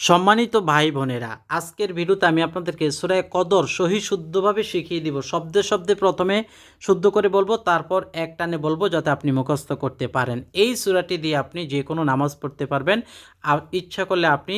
সম্মানিত ভাই বোনেরা, আজকের ভিডিওতে আমি আপনাদেরকে সুরায় কদর সহি শুদ্ধভাবে শিখিয়ে দিব। শব্দে শব্দে প্রথমে শুদ্ধ করে বলব, তারপর এক টানে বলব যাতে আপনি মুখস্থ করতে পারেন। এই সুরাটি দিয়ে আপনি যে কোনো নামাজ পড়তে পারবেন। আর ইচ্ছা করলে আপনি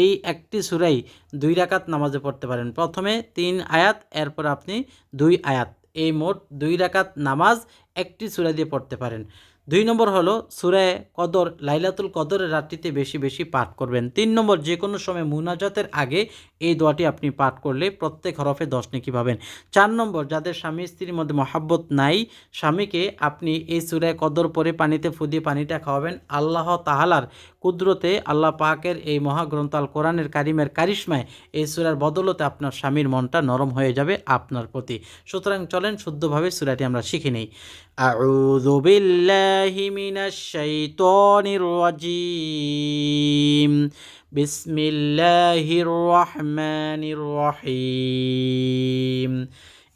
এই একটি সুরাই দুই রাকাত নামাজে পড়তে পারেন। প্রথমে তিন আয়াত, এরপর আপনি দুই আয়াত। এই মোট দুই রাকাত নামাজ একটি সুরা দিয়ে পড়তে পারেন। দুই নম্বর হলো সুরায় কদর, লাইলাতুল কদরের রাত্রিতে বেশি বেশি পাঠ করবেন। তিন নম্বর যে কোনো সময় মুনাজাতের আগে এই দোয়াটি আপনি পাঠ করলে প্রত্যেক হরফে দশ নেকি পাবেন। চার নম্বর, যাদের স্বামী স্ত্রীর মধ্যে মহাব্বত নাই, স্বামীকে আপনি এই সুরায় কদর পরে পানিতে ফুদিয়ে পানিটা খাওয়াবেন। আল্লাহ তাহালার কুদরতে আল্লাহ পাকের এই মহাগ্রন্থ আল কোরআনের কারিমের কারিশমায় এই সুরার বদলতে আপনার স্বামীর মনটা নরম হয়ে যাবে আপনার প্রতি। সুতরাং চলেন শুদ্ধভাবে সুরাটি আমরা শিখে নেই। আউযু বিল্লাহি মিনাশ শাইতানির রাজিম। বিসমিল্লাহির রহমানির রহিম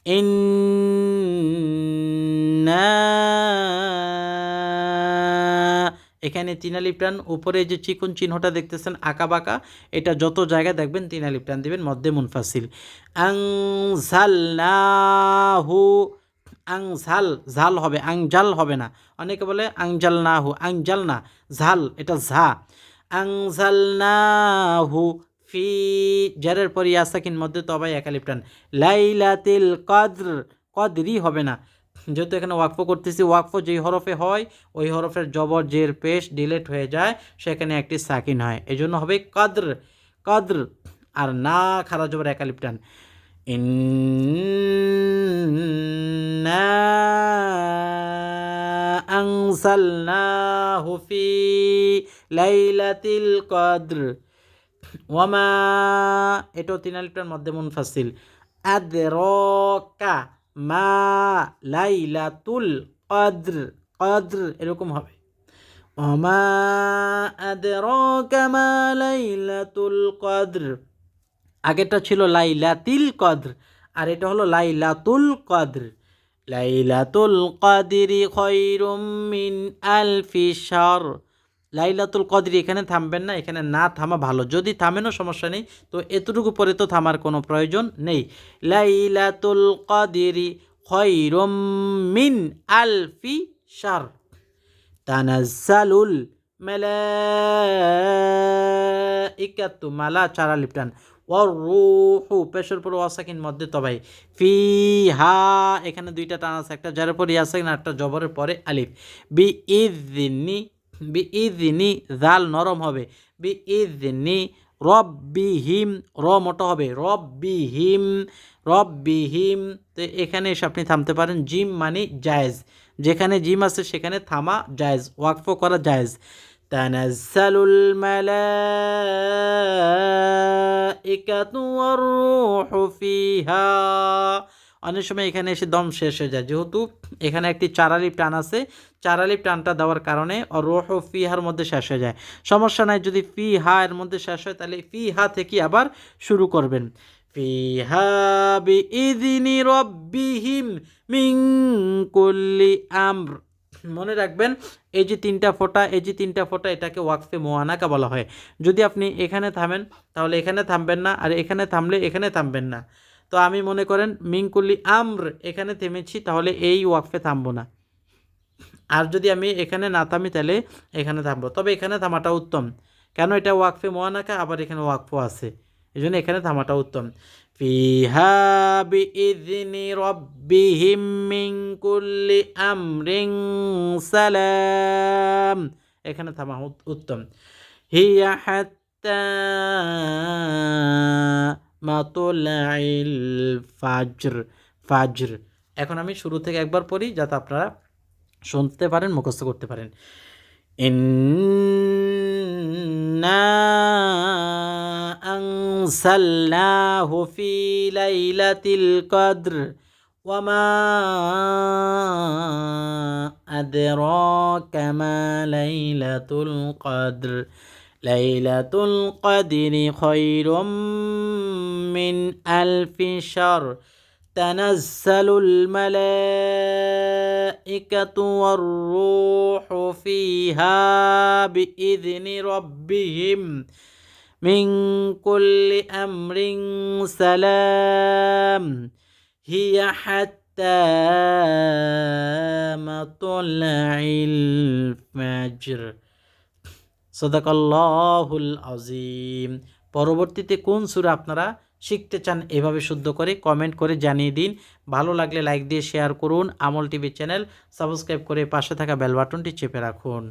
ইন্না এখানে তিনালিপ উপরে যে চিকন চিহ্নটা দেখতেছেন আঁকা বাঁকা এটা যত জায়গায় দেখবেন তিনালি টান দেবেন মধ্যে মুনফাসিল। আং ঝাল্লাহু আং ঝাল ঝাল হবে আং জাল হবে না। অনেকে বলে আং জাল না হু আং জাল না ঝাল এটা ঝা আংজালনাহু ফি, জারের পরে ইয়াসাকিন মধ্যে তবাই একালিপটান লাইলাতিল কদ্র কদরি হবে না। যেহেতু এখানে ওয়াকফ করতেছি, ওয়াকফ যেই হরফে হয়, ওই হরফের জবর জের পেশ ডিলেট হয়ে যায়, সেখানে একটি সাকিন হয়। এই জন্য হবে কদ্র কদ্র, আর না খারা জবর একালিপটান ইন্না أنزلناه في ليلة القدر ওয়ামা এটাও তিন আলিফটার মধ্যে মুনফাসিল আদরকা মা লাইলাতুল কদ্র কদ্র এরকম হবে ওমা আদরকা মা লাইলাতুল কদ্র আগেরটা ছিল লাইলাতিল কদ্র আর এটা হলো লাইলাতুল কদ্র লাইলাতুল কদরি খৈরুম মিন আলফি লাইলাতুল কদরি এখানে থামবেন না, এখানে না থামা ভালো। যদি থামেনও সমস্যা নেই, তো এতটুকু পরে তো থামার কোনো প্রয়োজন নেই। লাইলাতুল কদরি খৈরুম মিন আলফি শার। তানাজ্জালুল মালাইকাতু, মালা, চারা লিপটান। ও পেশর পেশের পর ওয়াসাকিন, মধ্যে তবাই। ফি হা এখানে দুইটা টান আছে, একটা জেরের পর ইয়াসাকিন একটা জবরের পরে আলিফ। বি ইদিনি বি ইদিনি জাল নরম হবে। বি ইদিনি রব্বিহিম, র মোটো হবে। রব্বিহিম রব্বিহিম, তো এখানে এসে আপনি থামতে পারেন। জিম মানে জায়েজ। যেখানে জিম আছে, সেখানে থামা জায়েজ। ওয়াকফ করা জায়েজ। তানাজ্জালুল মালা অনেক সময় এখানে এসে দম শেষ হয়ে যায়। যেহেতু এখানে একটি চারালি টান আছে চারালি টানটা দেওয়ার কারণে রোহ ফিহার মধ্যে শেষ হয়ে যায়। সমস্যা নাই, যদি ফি হা এর মধ্যে শেষ হয়, তাহলে ফি হা থেকে আবার শুরু করবেন। ফিহা বিইদিনি মিং মিন কুল্লি আমর। মনে রাখবেন, এই যে তিনটা ফোঁটা, এই যে তিনটা ফোঁটা এটাকে ওয়াকফে মোয়ানাকা বলা হয়। যদি আপনি এখানে থামেন, তাহলে এখানে থামবেন না, আর এখানে থামলে এখানে থামবেন না। তো আমি মনে করেন মিঙ্কুলি আমর, এখানে থেমেছি, তাহলে এই ওয়াকফে থামবো না। আর যদি আমি এখানে না থামি, তাহলে এখানে থামবো। তবে এখানে থামাটা উত্তম। কেন এটা ওয়াকফে মোয়ানাকা, আবার এখানে ওয়াকফও আছে? এই জন্য এখানে থামাটা উত্তম। ফিহা বিইذনি রব্বিহিম মিন কুল্লি আমরিন সালাম। এখানে থামা উত্তম। হিয়া হাত্তা মাতুলাইল ফাজর। ফাজর। এখন আমি শুরু থেকে একবার পড়ি যাতে আপনারা শুনতে পারেন, মুখস্থ করতে পারেন। ইন্না أنزلناه في ليلة القدر وما أدراك ما ليلة القدر. ليلة القدر خير من ألف شهر. تنزل الملائكة والروح فيها بإذن ربهم. মিং কুল্লি আমরিং সালাম, হিয়া হাত্তা মাতলাইল ফাজর। সদাকাল্লাহুল আজিম পরবর্তীতে কোন সুরা আপনারা শিখতে চান এভাবে শুদ্ধ করে কমেন্ট করে জানিয়ে দিন। ভালো লাগলে লাইক দিয়ে শেয়ার করুন। আমল টিভি চ্যানেল সাবস্ক্রাইব করে পাশে থাকা বেল বাটনটি চেপে রাখুন।